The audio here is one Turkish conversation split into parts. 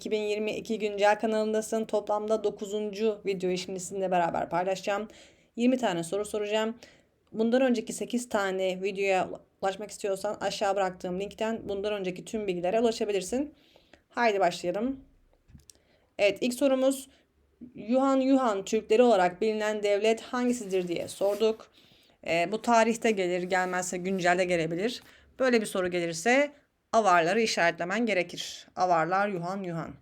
2022 güncel kanalındasın. Toplamda 9. video şimdi sizinle beraber paylaşacağım. 20 tane soru soracağım. Bundan önceki 8 tane videoya ulaşmak istiyorsan aşağı bıraktığım linkten bundan önceki tüm bilgilere ulaşabilirsin. Haydi başlayalım. Evet ilk sorumuz Yuhan Yuhan Türkleri olarak bilinen devlet hangisidir diye sorduk. E, bu tarihte gelir gelmezse güncelde gelebilir. Böyle bir soru gelirse avarları işaretlemen gerekir. Avarlar Yuhan Yuhan.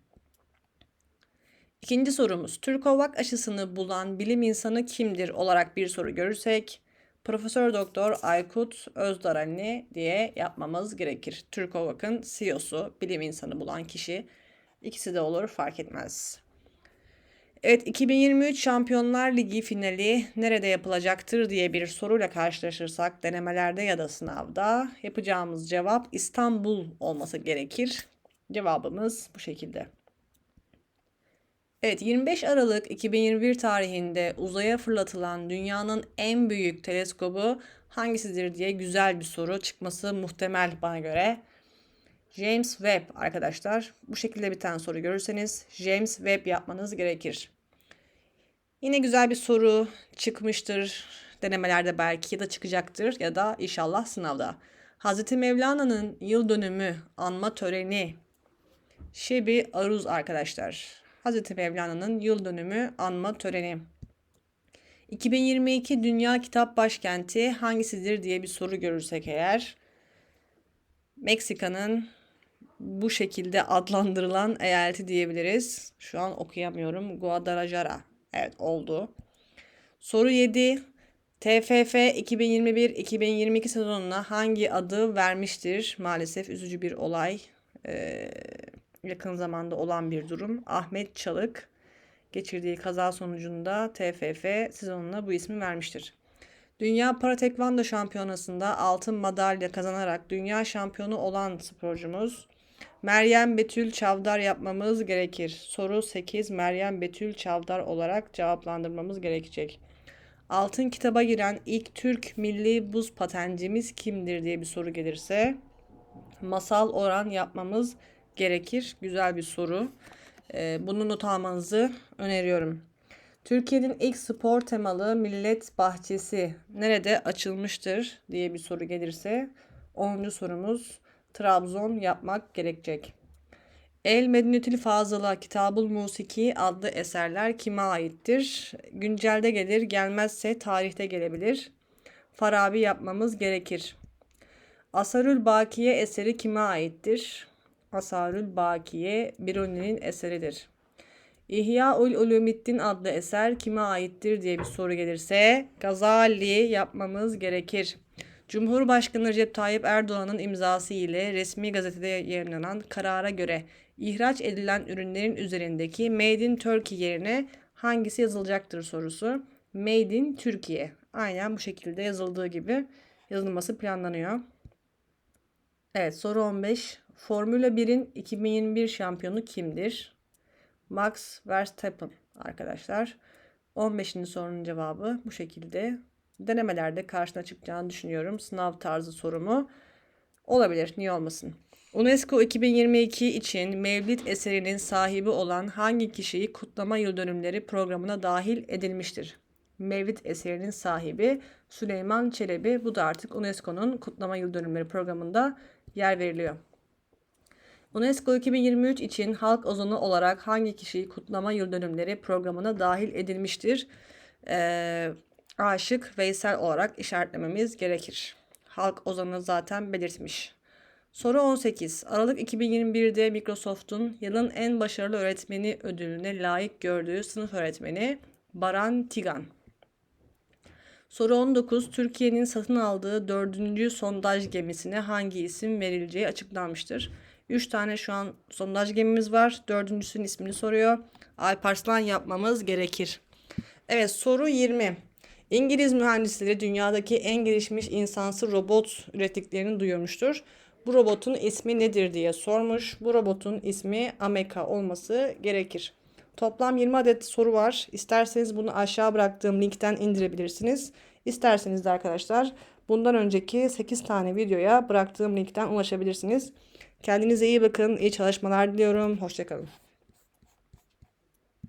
İkinci sorumuz Türkovak aşısını bulan bilim insanı kimdir olarak bir soru görürsek Profesör Doktor Aykut Özdarani diye yapmamız gerekir. Türkovak'ın CEO'su, bilim insanı bulan kişi. İkisi de olur fark etmez. Evet 2023 Şampiyonlar Ligi finali nerede yapılacaktır diye bir soruyla karşılaşırsak denemelerde ya da sınavda yapacağımız cevap İstanbul olması gerekir. Cevabımız bu şekilde. Evet 25 Aralık 2021 tarihinde uzaya fırlatılan dünyanın en büyük teleskobu hangisidir diye güzel bir soru çıkması muhtemel bana göre. James Webb arkadaşlar. Bu şekilde bir tane soru görürseniz James Webb yapmanız gerekir. Yine güzel bir soru çıkmıştır. Denemelerde belki ya da çıkacaktır ya da inşallah sınavda. Hazreti Mevlana'nın yıl dönümü anma töreni Şebi Aruz arkadaşlar. Hazreti Mevlana'nın yıl dönümü anma töreni. 2022 Dünya Kitap Başkenti hangisidir diye bir soru görürsek eğer Meksika'nın bu şekilde adlandırılan eyaleti diyebiliriz. Şu an okuyamıyorum. Guadalajara. Evet oldu. Soru 7. TFF 2021-2022 sezonuna hangi adı vermiştir? Maalesef üzücü bir olay. Ee, yakın zamanda olan bir durum. Ahmet Çalık geçirdiği kaza sonucunda TFF sezonuna bu ismi vermiştir. Dünya Para Tekvando Şampiyonası'nda altın madalya kazanarak dünya şampiyonu olan sporcumuz Meryem Betül Çavdar yapmamız gerekir. Soru 8 Meryem Betül Çavdar olarak cevaplandırmamız gerekecek. Altın kitaba giren ilk Türk milli buz patencimiz kimdir diye bir soru gelirse masal oran yapmamız gerekir. Güzel bir soru. Ee, bunu not almanızı öneriyorum. Türkiye'nin ilk spor temalı millet bahçesi nerede açılmıştır diye bir soru gelirse 10. sorumuz Trabzon yapmak gerekecek. El Medinetül Fazıla Kitabul Musiki adlı eserler kime aittir? Güncelde gelir, gelmezse tarihte gelebilir. Farabi yapmamız gerekir. Asarül Bakiye eseri kime aittir? Asarül Bakiye Biruni'nin eseridir. İhya ul Ulumiddin adlı eser kime aittir diye bir soru gelirse Gazali yapmamız gerekir. Cumhurbaşkanı Recep Tayyip Erdoğan'ın imzası ile resmi gazetede yayınlanan karara göre ihraç edilen ürünlerin üzerindeki Made in Turkey yerine hangisi yazılacaktır sorusu. Made in Türkiye. Aynen bu şekilde yazıldığı gibi yazılması planlanıyor. Evet soru 15. Formula 1'in 2021 şampiyonu kimdir? Max Verstappen arkadaşlar. 15. sorunun cevabı bu şekilde denemelerde karşına çıkacağını düşünüyorum. Sınav tarzı sorumu olabilir. Niye olmasın? UNESCO 2022 için Mevlid eserinin sahibi olan hangi kişiyi kutlama yıl dönümleri programına dahil edilmiştir? Mevlid eserinin sahibi Süleyman Çelebi. Bu da artık UNESCO'nun kutlama yıl dönümleri programında yer veriliyor. UNESCO 2023 için halk ozonu olarak hangi kişiyi kutlama yıl dönümleri programına dahil edilmiştir? Ee, Aşık Veysel olarak işaretlememiz gerekir. Halk ozanı zaten belirtmiş. Soru 18. Aralık 2021'de Microsoft'un yılın en başarılı öğretmeni ödülüne layık gördüğü sınıf öğretmeni Baran Tigan. Soru 19. Türkiye'nin satın aldığı dördüncü sondaj gemisine hangi isim verileceği açıklanmıştır. 3 tane şu an sondaj gemimiz var. Dördüncüsünün ismini soruyor. Alparslan yapmamız gerekir. Evet soru 20. İngiliz mühendisleri dünyadaki en gelişmiş insansı robot ürettiklerini duyurmuştur. Bu robotun ismi nedir diye sormuş. Bu robotun ismi Ameka olması gerekir. Toplam 20 adet soru var. İsterseniz bunu aşağı bıraktığım linkten indirebilirsiniz. İsterseniz de arkadaşlar bundan önceki 8 tane videoya bıraktığım linkten ulaşabilirsiniz. Kendinize iyi bakın. İyi çalışmalar diliyorum. Hoşçakalın.